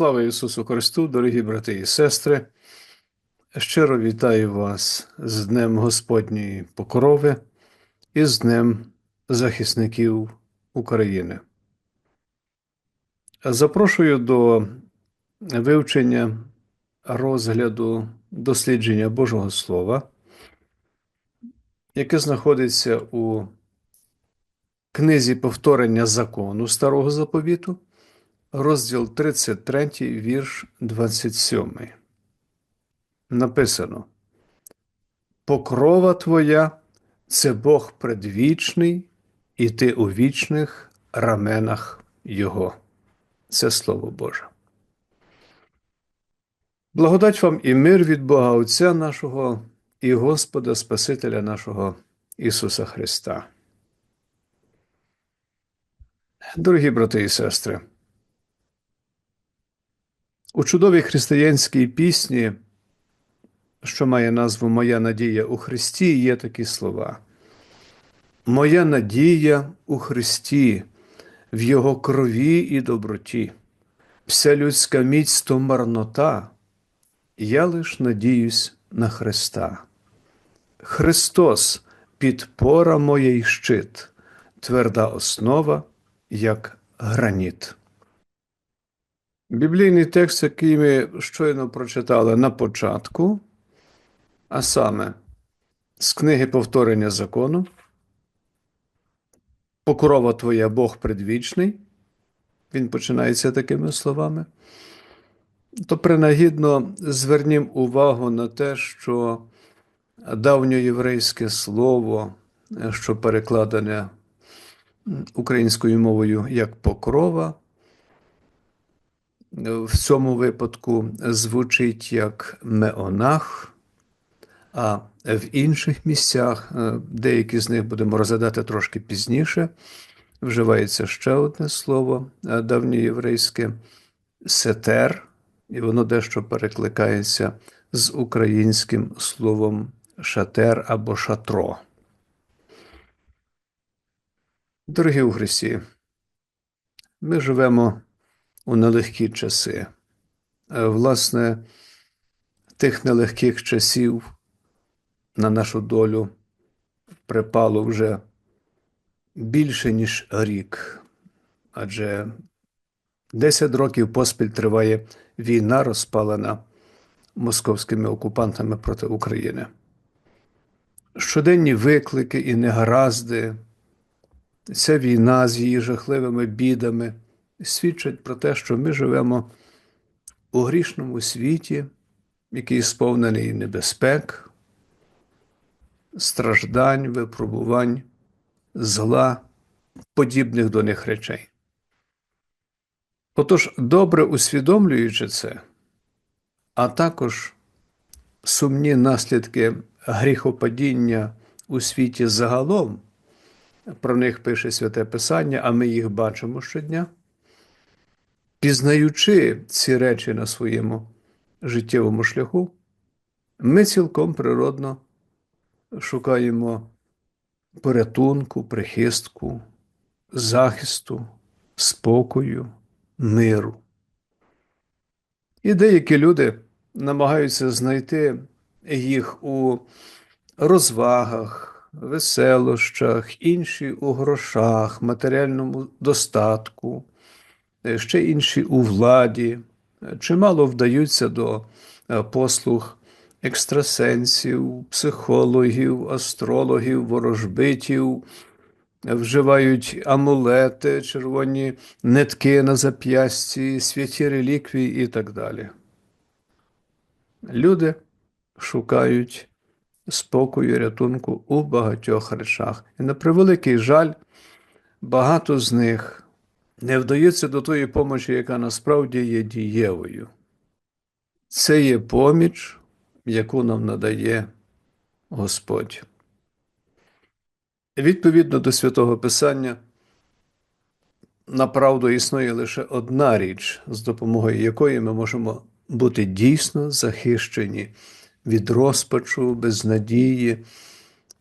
Слава Ісусу Христу, дорогі брати і сестри. Щиро вітаю вас з Днем Господньої покрови і з Днем захисників України. Запрошую до вивчення розгляду дослідження Божого Слова, яке знаходиться у книзі повторення закону Старого Заповіту розділ 33, вірш 27. Написано: Покрова твоя це Бог предвічний, і ти у вічних раменах Його. Це Слово Боже. Благодать вам і мир від Бога Отця нашого і Господа Спасителя нашого Ісуса Христа. Дорогі брати і сестри, у чудовій християнській пісні, що має назву Моя надія у Христі, є такі слова. Моя надія у Христі, в Його крові і доброті, вся людська міць то марнота, я лиш надіюсь на Христа. Христос підпора моя й щит, тверда основа, як граніт. Біблійний текст, який ми щойно прочитали на початку, а саме з книги повторення закону, Покрова твоя Бог предвічний, він починається такими словами, то принагідно звернім увагу на те, що давньоєврейське слово, що перекладене українською мовою як покрова, в цьому випадку звучить як меонах, а в інших місцях, деякі з них будемо розглядати трошки пізніше, вживається ще одне слово давньоєврейське сетер, і воно дещо перекликається з українським словом шатер або шатро. Дорогі у Христі, ми живемо у нелегкі часи. Власне, тих нелегких часів на нашу долю припало вже більше, ніж рік, адже 10 років поспіль триває війна, розпалена московськими окупантами проти України. Щоденні виклики і негаразди, ця війна з її жахливими бідами свідчать про те, що ми живемо у грішному світі, який сповнений небезпек, страждань, випробувань, зла, подібних до них речей. Отож, добре усвідомлюючи це, а також сумні наслідки гріхопадіння у світі загалом, про них пише Святе Писання, а ми їх бачимо щодня. Пізнаючи ці речі на своєму життєвому шляху, ми цілком природно шукаємо порятунку, прихистку, захисту, спокою, миру. І деякі люди намагаються знайти їх у розвагах, веселощах, інші у грошах, матеріальному достатку ще інші у владі, чимало вдаються до послуг екстрасенсів, психологів, астрологів, ворожбитів, вживають амулети, червоні нитки на зап'ясті, святі реліквії і так далі. Люди шукають спокою, рятунку у багатьох речах. І на превеликий жаль, багато з них не вдається до тої помочі, яка насправді є дієвою. Це є поміч, яку нам надає Господь. Відповідно до святого Писання, направду існує лише одна річ, з допомогою якої ми можемо бути дійсно захищені від розпачу, безнадії,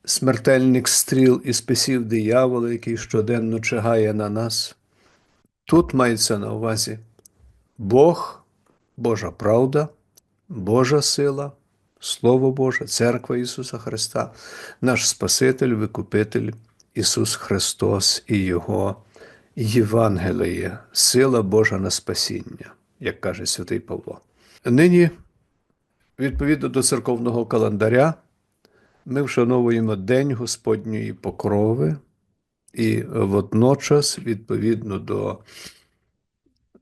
смертельних стріл і списів диявола, який щоденно чигає на нас. Тут мається на увазі Бог Божа правда, Божа сила, Слово Боже, Церква Ісуса Христа, наш Спаситель, Викупитель Ісус Христос і Його Євангеліє, сила Божа на спасіння, як каже святий Павло. Нині, відповідно до церковного календаря, ми вшановуємо День Господньої покрови і водночас, відповідно до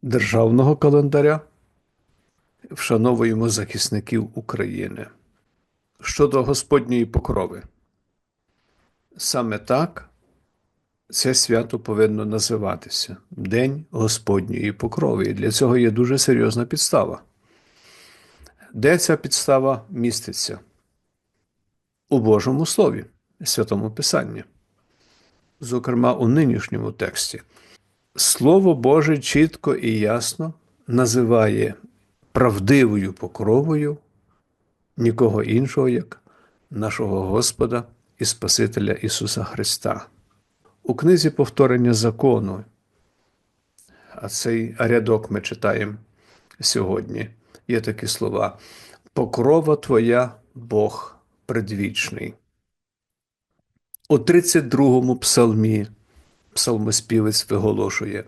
державного календаря, вшановуємо захисників України. Щодо Господньої покрови, саме так це свято повинно називатися День Господньої покрови. І для цього є дуже серйозна підстава. Де ця підстава міститься? У Божому Слові, Святому Писанні, зокрема у нинішньому тексті. Слово Боже чітко і ясно називає правдивою покровою нікого іншого, як нашого Господа і Спасителя Ісуса Христа. У книзі повторення закону, а цей рядок ми читаємо сьогодні, є такі слова: Покрова Твоя, Бог предвічний. У 32-му псалмі псалмоспівець виголошує: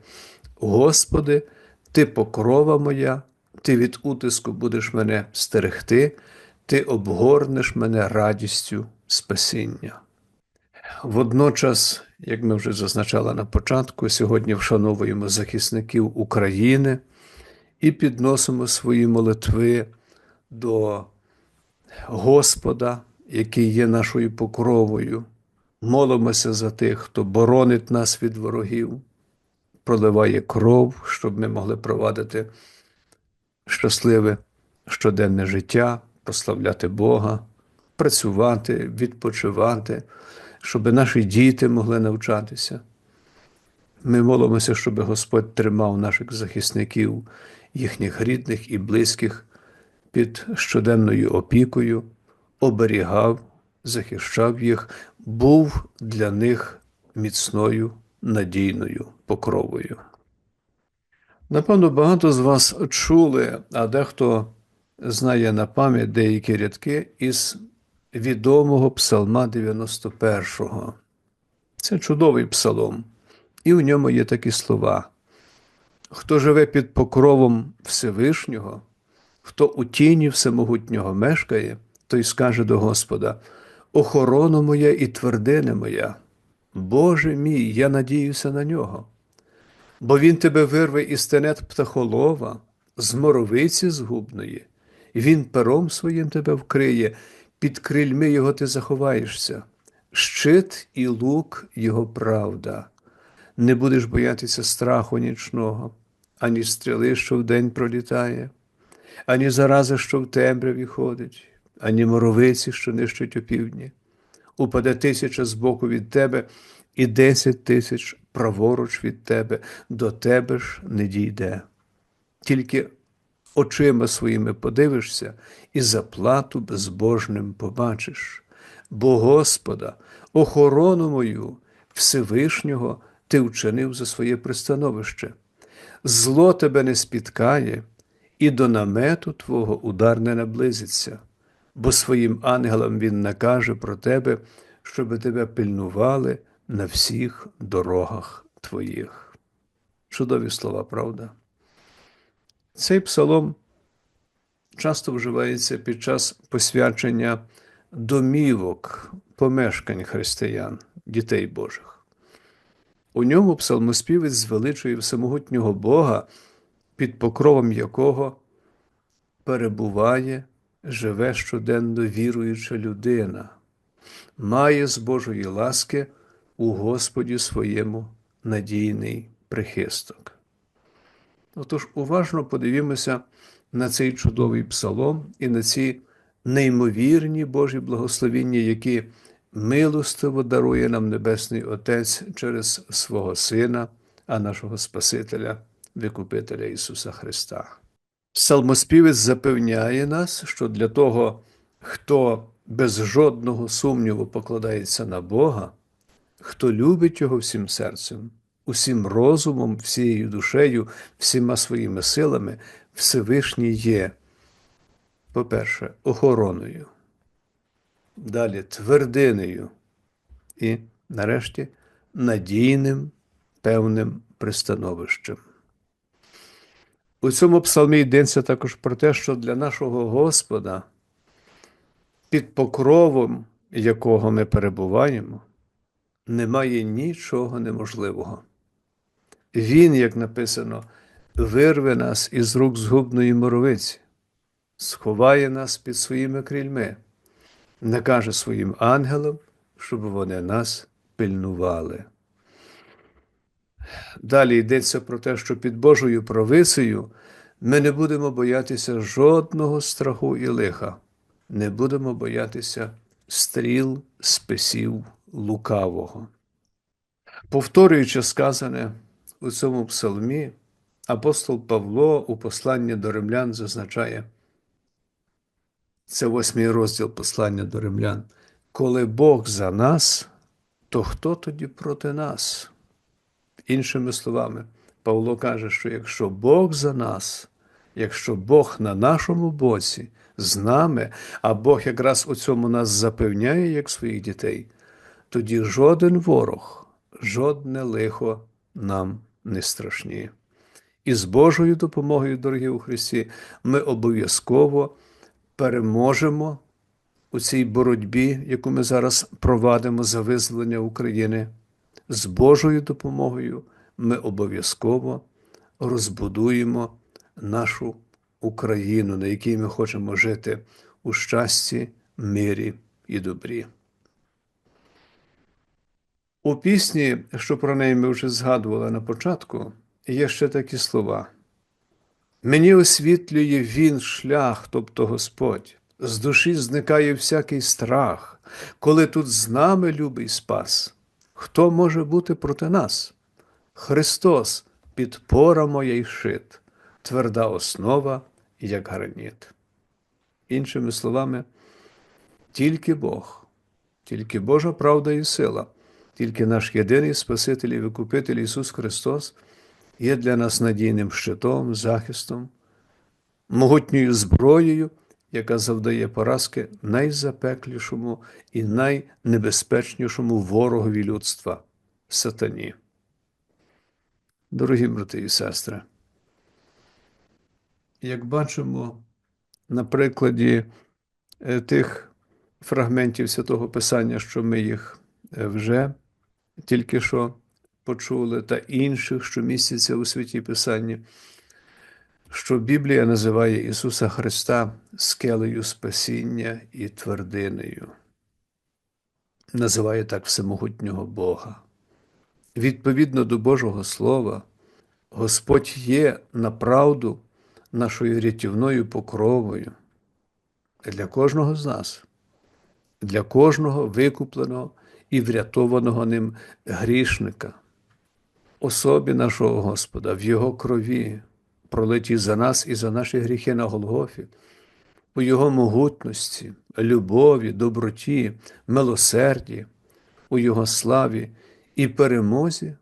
Господи, Ти покрова моя, Ти від утиску будеш мене стерегти, Ти обгорнеш мене радістю спасіння. Водночас, як ми вже зазначали на початку, сьогодні вшановуємо захисників України і підносимо свої молитви до Господа, який є нашою покровою. Молимося за тих, хто боронить нас від ворогів, проливає кров, щоб ми могли провадити щасливе щоденне життя, прославляти Бога, працювати, відпочивати, щоб наші діти могли навчатися. Ми молимося, щоб Господь тримав наших захисників, їхніх рідних і близьких під щоденною опікою, оберігав, захищав їх, був для них міцною надійною покровою. Напевно, багато з вас чули, а дехто знає на пам'ять деякі рядки із відомого Псалма 91-го. Це чудовий псалом, і в ньому є такі слова. Хто живе під покровом Всевишнього, хто у тіні всемогутнього мешкає, той скаже до Господа: Охорона моя і твердине моя, Боже мій, я надіюся на нього. Бо Він тебе вирве із тенет птахолова, з моровиці згубної, Він пером своїм тебе вкриє, під крильми його ти заховаєшся, щит і лук Його правда. Не будеш боятися страху нічного, ані стріли, що вдень пролітає, ані зарази, що в темряві ходить, ані моровиці, що нищить опівдні. Упаде тисяча збоку від тебе, і десять тисяч праворуч від тебе, до тебе ж не дійде. Тільки очима своїми подивишся і заплату безбожним побачиш. Бо Господа, охорону мою, Всевишнього, ти вчинив за своє пристановище. Зло тебе не спіткає, і до намету Твого удар не наблизиться, бо своїм ангелам Він накаже про тебе, щоби тебе пильнували на всіх дорогах твоїх. Чудові слова, правда? Цей псалом часто вживається під час посвячення домівок, помешкань християн, дітей Божих. У ньому псалмоспівець звеличує всемогутнього Бога, під покровом якого перебуває, живе щоденно віруюча людина, має з Божої ласки у Господі своєму надійний прихисток. Отож, уважно подивімося на цей чудовий псалом і на ці неймовірні Божі благословіння, які милостиво дарує нам Небесний Отець через свого Сина, а нашого Спасителя, Викупителя Ісуса Христа. Псалмоспівець запевняє нас, що для того, хто без жодного сумніву покладається на Бога, хто любить Його всім серцем, усім розумом, всією душею, всіма своїми силами, Всевишній є, по-перше, охороною, далі твердинею і, нарешті, надійним певним пристановищем. У цьому псалмі йдеться також про те, що для нашого Господа, під покровом якого ми перебуваємо, немає нічого неможливого. Він, як написано, вирве нас із рук згубної моровиці, сховає нас під своїми крильми, накаже своїм ангелам, щоб вони нас пильнували. Далі йдеться про те, що під Божою провицею ми не будемо боятися жодного страху і лиха, не будемо боятися стріл, списів лукавого. Повторюючи сказане у цьому псалмі, апостол Павло у посланні до римлян зазначає, це восьмий розділ послання до римлян. Коли Бог за нас, то хто тоді проти нас? Іншими словами, Павло каже, що якщо Бог за нас, якщо Бог на нашому боці, з нами, а Бог якраз у цьому нас запевняє, як своїх дітей, тоді жоден ворог, жодне лихо нам не страшні. І з Божою допомогою, дорогі у Христі, ми обов'язково переможемо у цій боротьбі, яку ми зараз провадимо за визволення України. З Божою допомогою ми обов'язково розбудуємо нашу Україну, на якій ми хочемо жити у щасті, мирі і добрі. У пісні, що про неї ми вже згадували на початку, є ще такі слова. Мені освітлює Він шлях, тобто Господь, з душі зникає всякий страх, коли тут з нами любий спас. Хто може бути проти нас? Христос, підпора моя й шит, тверда основа, як граніт. Іншими словами, тільки Бог, тільки Божа правда і сила, тільки наш єдиний Спаситель і Викупитель Ісус Христос є для нас надійним щитом, захистом, могутньою зброєю, яка завдає поразки найзапеклішому і найнебезпечнішому ворогові людства сатані. Дорогі брати і сестри, як бачимо на прикладі е, тих фрагментів святого Писання, що ми їх е, вже тільки що почули, та інших, що містяться у святі Писанні, що Біблія називає Ісуса Христа скелею спасіння і твердинею, називає так всемогутнього Бога. Відповідно до Божого Слова, Господь є направду нашою рятівною покровою. Для кожного з нас, для кожного викупленого і врятованого ним грішника, особі нашого Господа в Його крові, пролитій за нас і за наші гріхи на Голгофі, у Його могутності, любові, доброті, милосерді, у Його славі і перемозі,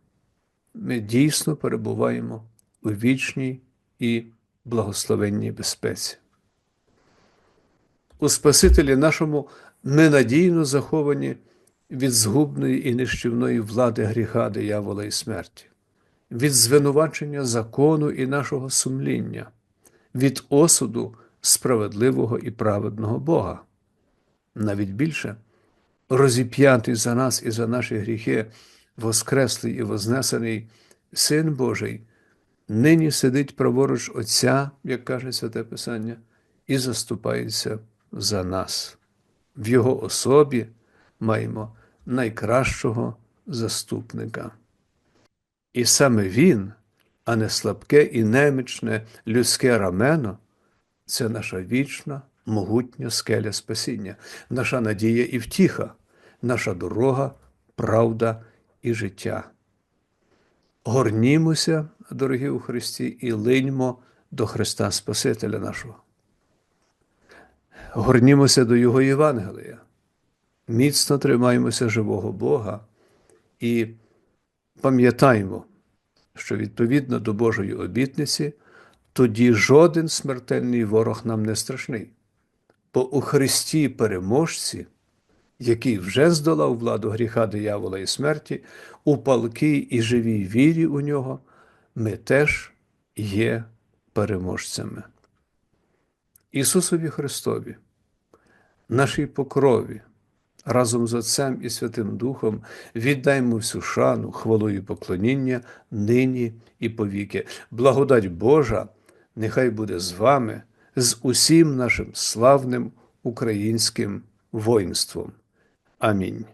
ми дійсно перебуваємо у вічній і благословенній безпеці. У Спасителі нашому ми надійно заховані від згубної і нищівної влади гріха, диявола і смерті, від звинувачення закону і нашого сумління, від осуду справедливого і праведного Бога. Навіть більше розіп'ятий за нас і за наші гріхи, воскреслий і вознесений Син Божий нині сидить праворуч Отця, як каже Святе Писання, і заступається за нас. В Його особі маємо найкращого заступника. І саме Він, а не слабке і немічне людське рамено, це наша вічна, могутня скеля спасіння, наша надія і втіха, наша дорога, правда і життя. Горнімося дорогі у Христі, і линьмо до Христа Спасителя нашого. Горнімося до Його Євангелія, міцно тримаємося живого Бога і пам'ятаємо, що відповідно до Божої обітниці, тоді жоден смертельний ворог нам не страшний. Бо у Христі переможці, який вже здолав владу гріха, диявола і смерті, у палкій і живій вірі у нього, ми теж є переможцями. Ісусові Христові, нашій покрові, разом з Отцем і Святим Духом віддаймо всю шану, хвалу і поклоніння нині і повіки. Благодать Божа нехай буде з вами, з усім нашим славним українським воїнством. Амінь.